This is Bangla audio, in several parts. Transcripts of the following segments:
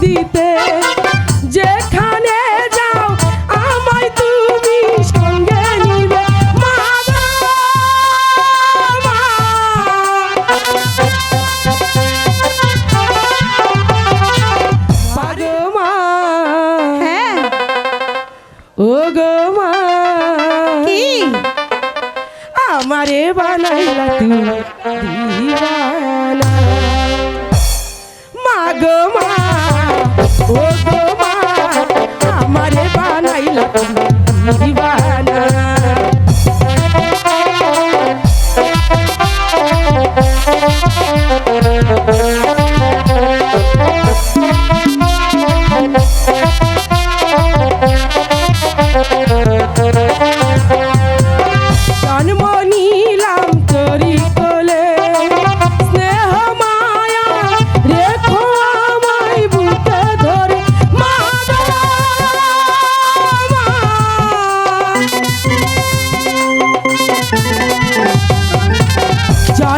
দিতে। যেখানে যাও আমায় তুমি সঙ্গে নিবে। ও গো মা। হ্যাঁ। আমারে বানাইলা তুমি। Oh,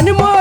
ಹನುಮ